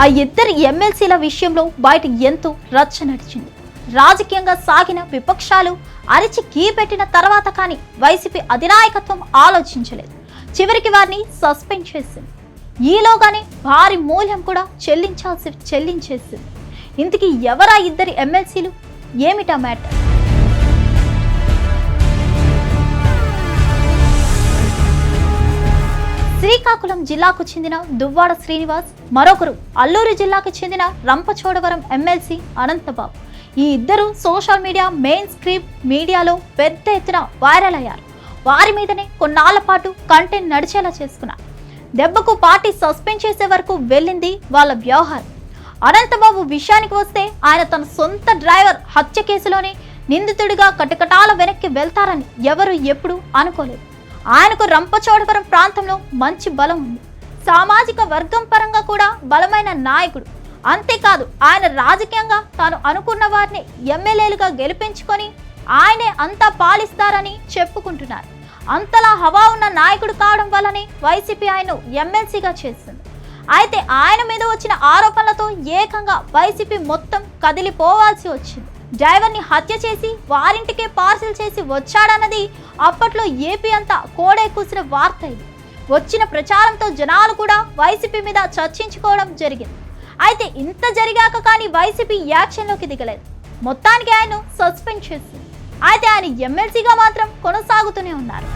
ఆ ఇద్దరి ఎమ్మెల్సీల విషయంలో బయట ఎంతో రచ్చ నడిచింది. రాజకీయంగా సాగిన విపక్షాలు అరిచి కీ పెట్టిన తర్వాత కానీ వైసీపీ అధినాయకత్వం ఆలోచించలేదు. చివరికి వారిని సస్పెండ్ చేసింది. ఈలోగానే భారీ మూల్యం కూడా చెల్లించాల్సి చెల్లించేసింది. ఇంతకీ ఎవరా ఇద్దరి ఎమ్మెల్సీలు? ఏమిటా మ్యాటర్? శ్రీకాకుళం జిల్లాకు చెందిన దువ్వాడ శ్రీనివాస్ మరొకరు అల్లూరు జిల్లాకు చెందిన రంపచోడవరం ఎమ్మెల్సీ అనంతబాబు. ఈ ఇద్దరు సోషల్ మీడియా మెయిన్ స్క్రీప్ మీడియాలో పెద్ద ఎత్తున వైరల్ అయ్యారు. వారి మీదనే కొన్నాళ్ళ పాటు కంటెంట్ నడిచేలా చేసుకున్నారు. దెబ్బకు పార్టీ సస్పెండ్ చేసే వరకు వెళ్ళింది వాళ్ళ వ్యవహారం. అనంతబాబు విషయానికి వస్తే ఆయన తన సొంత డ్రైవర్ హత్య కేసులోనే నిందితుడిగా కటకటాల వెనక్కి వెళ్తారని ఎవరు ఎప్పుడు అనుకోలేదు. ఆయనకు రంపచోడవరం ప్రాంతంలో మంచి బలం ఉంది. సామాజిక వర్గం పరంగా కూడా బలమైన నాయకుడు. అంతేకాదు ఆయన రాజకీయంగా తాను అనుకున్న వారిని ఎమ్మెల్యేలుగా గెలిపించుకొని ఆయనే అంతా పాలిస్తారని చెప్పుకుంటున్నారు. అంతలా హవా ఉన్న నాయకుడు కావడం వల్లనే వైసీపీ ఆయన్ను ఎమ్మెల్సీగా చేస్తుంది అయితే ఆయన మీద వచ్చిన ఆరోపణలతో ఏకంగా వైసీపీ మొత్తం కదిలిపోవాల్సి వచ్చింది. డ్రైవర్ని హత్య చేసి వారింటికే పార్సిల్ చేసి వచ్చాడన్నది అప్పట్లో ఏపీ అంతా కోడే కూసిన వార్త ఇది. వచ్చిన ప్రచారంతో జనాలు కూడా వైసీపీ మీద చర్చించుకోవడం జరిగింది. అయితే ఇంత జరిగాక కానీ వైసీపీ యాక్షన్లోకి దిగలేదు. మొత్తానికి ఆయన సస్పెండ్ చేసింది. అయితే ఆయన ఎమ్మెల్సీగా మాత్రం కొనసాగుతూనే ఉన్నారు.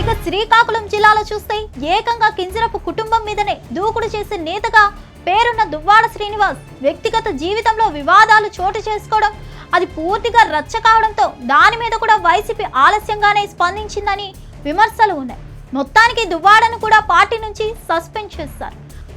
ఇక శ్రీకాకుళం జిల్లాలో చూస్తే ఏకంగా కింజరపు కుటుంబం మీదనే దూకుడు చేసే నేతగా పేరున్న దువ్వాడ శ్రీనివాస్ వ్యక్తిగత జీవితంలో వివాదాలు చోటు చేసుకోవడం అది పూర్తిగా రచ్చ కావడంతో దాని మీద కూడా వైసీపీ ఆలస్యంగానే స్పందించిందని విమర్శలు ఉన్నాయి. మొత్తానికి దువ్వాడను కూడా పార్టీ నుంచి సస్పెండ్ చేస్తారు.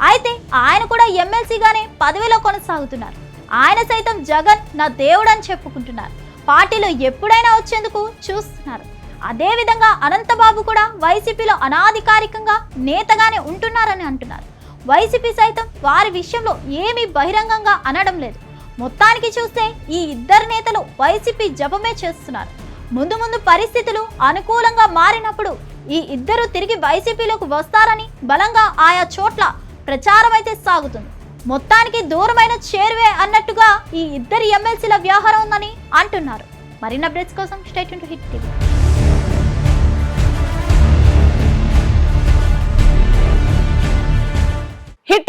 అయితే ఆయన కూడా ఎమ్మెల్సీగానే పదవిలో కొనసాగుతున్నారు. ఆయన సైతం జగన్ నా దేవుడని చెప్పుకుంటున్నారు. పార్టీలో ఎప్పుడైనా వచ్చేందుకు చూస్తున్నారు. అదేవిధంగా అనంతబాబు కూడా వైసీపీలో అనాధికారికంగా నేతగానే ఉంటున్నారని అంటున్నారు. వైసీపీ సైతం వారి విషయంలో ఏమీ బహిరంగంగా అనడం లేదు. మొత్తానికి చూస్తే ఈ ఇద్దరు నేతలు వైసీపీ జపమే చేస్తున్నారు. ముందు ముందు పరిస్థితులు అనుకూలంగా మారినప్పుడు ఈ ఇద్దరు తిరిగి వైసీపీలోకి వస్తారని బలంగా ఆయా చోట్ల ప్రచారం అయితే సాగుతుంది. మొత్తానికి దూరమైన చేరువే అన్నట్టుగా ఈ ఇద్దరి ఎమ్మెల్సీల వ్యవహారం ఉందని అంటున్నారు. మరిన్ని అప్డేట్స్ కోసం stay tuned to Hit TV.